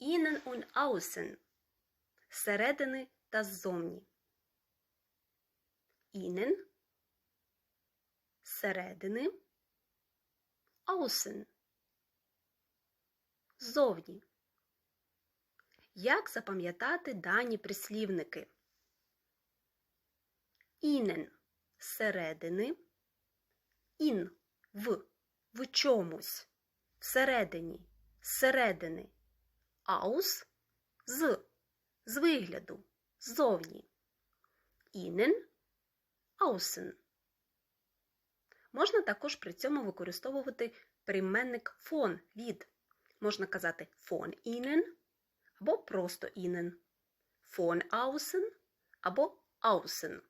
Innen und außen. Зсередини та ззовні. Innen. Зсередини. Außen. Ззовні. Як запам'ятати дані прислівники? Innen – зсередини. In – в, в чомусь. Всередині, зсередини. Aus – з, з вигляду, ззовні. Innen – außen. Можна також при цьому використовувати прийменник von – від. Можна казати von innen або просто innen. Von außen або außen.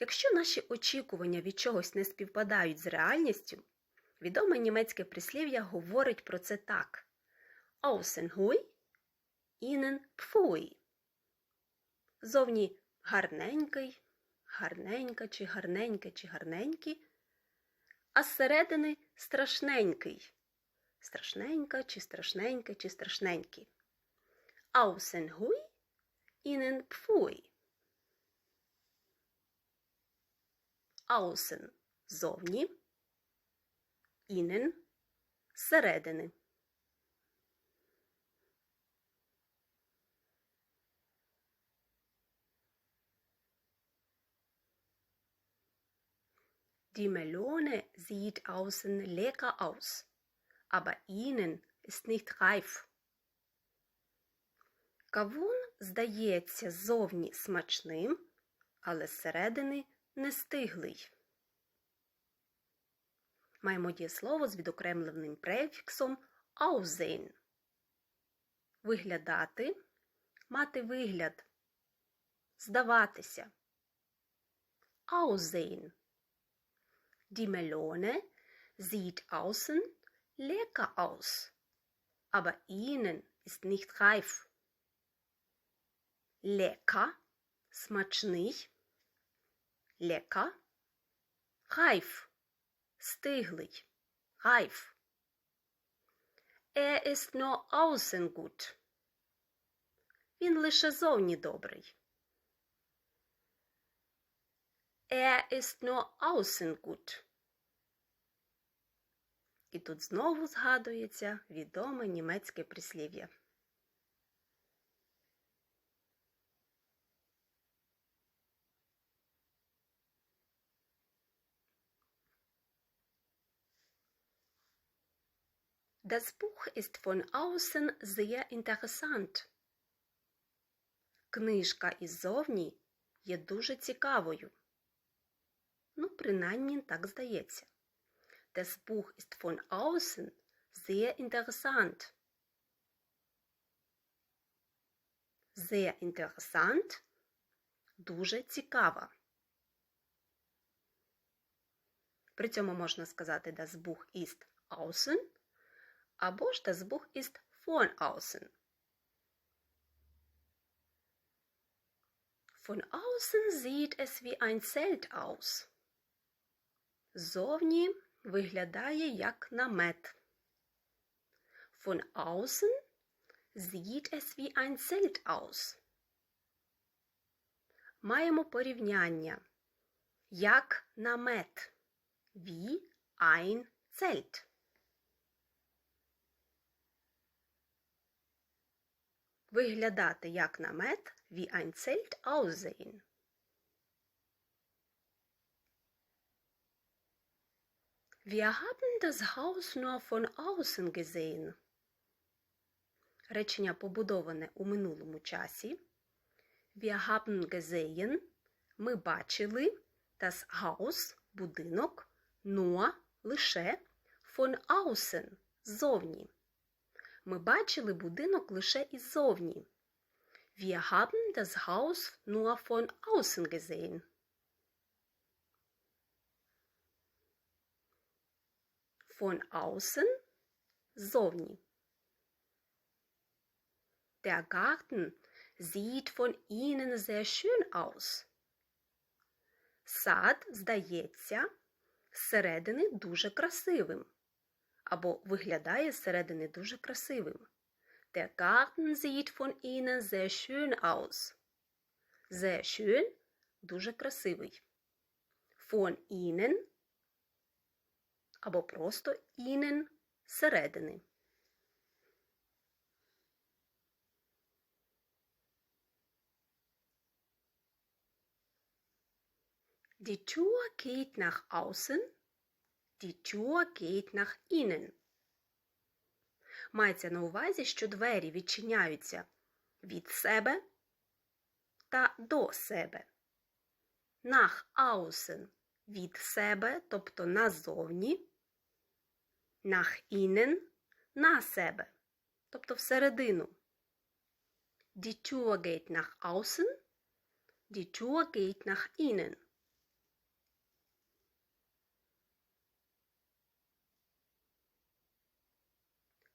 Якщо наші очікування від чогось не співпадають з реальністю, відоме німецьке прислів'я говорить про це так: Außen hui, innen pfui. Зовні гарненький, гарненька чи гарненьке чи гарненькі, а зсередини страшненький. Страшненька чи страшненьке чи страшненькі. Außen hui, innen pfui. Außen – зовні, innen – зсередини. Die Melone sieht außen lecker aus, aber innen ist nicht reif. Кавун здається зовні смачним, але зсередини нестиглий. Маємо дієслово з відокремленим префіксом aussehen. Виглядати, мати вигляд, здаватися. Aussehen. Die Melone sieht außen lecker aus, aber innen ist nicht reif. Lecker – смачний. Lecker – reif – стиглий. Reif. Er ist nur außen gut. Він лише зовні добрий. Er ist nur außen gut. І тут знову згадується відоме німецьке прислів'я. Das Buch ist von außen sehr interessant. Книжка іззовні є дуже цікавою. Ну, принаймні так здається. Das Buch ist von außen sehr interessant. Sehr interessant – дуже цікава. При цьому можна сказати das Buch ist außen або ж das Buch ist von außen. Von außen sieht es wie ein Zelt aus. Зовні виглядає як намет. Von außen sieht es wie ein Zelt aus. Маємо порівняння. Як намет. Wie ein Zelt. Виглядати як намет wie ein Zelt aussehen. Wir haben das Haus nur von außen gesehen. Речення побудоване у минулому часі. Wir haben gesehen. Ми бачили das Haus – будинок, nur – лише von außen – ззовні. Ми бачили будинок лише іззовні. Wir haben das Haus nur von außen gesehen. Von außen зовні. Der Garten sieht von innen sehr schön aus. Сад здається зсередини дуже красивим. Або виглядає зсередини дуже красивим. Der Garten sieht von innen sehr schön aus. Sehr schön – дуже красивий. Von innen або просто innen – зсередини. Die Tür geht nach außen, die Tür geht nach innen. Мається на увазі, що двері відчиняються від себе та до себе. Nach außen – від себе, тобто назовні. Nach innen – на себе, тобто всередину. Die Tür geht nach außen, die Tür geht nach innen.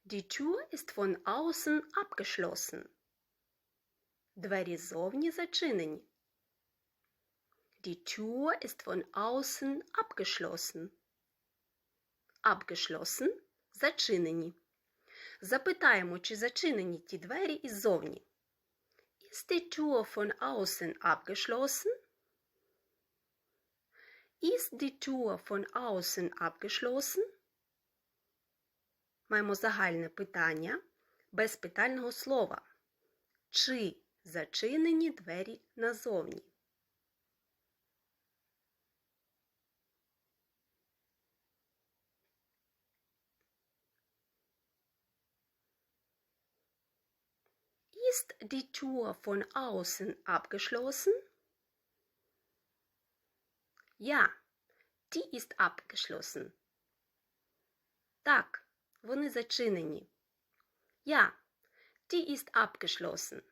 Die Tür ist von außen abgeschlossen. Двері зовні зачинені. Die Tür ist von außen abgeschlossen. Abgeschlossen – зачинені. Запитаємо, чи зачинені ті двері іззовні. Ist die Tür von außen abgeschlossen? Ist die Tür von außen abgeschlossen? Маємо загальне питання без питального слова. Чи зачинені двері назовні? Ist die Tür von außen abgeschlossen? Ja, die ist abgeschlossen. Так, вони зачинені. Ja, die ist abgeschlossen.